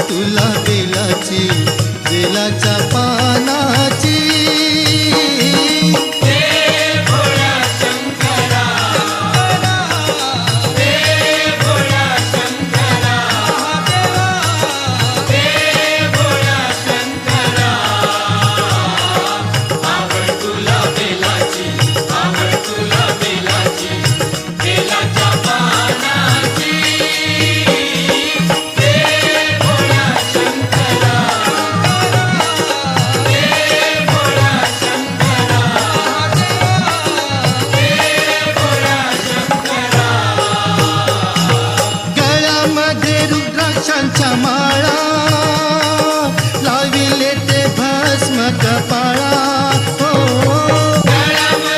तुला बेलाची आवड बेलाच्या पा आशांच्या माळा लाविले ते भस्म कपा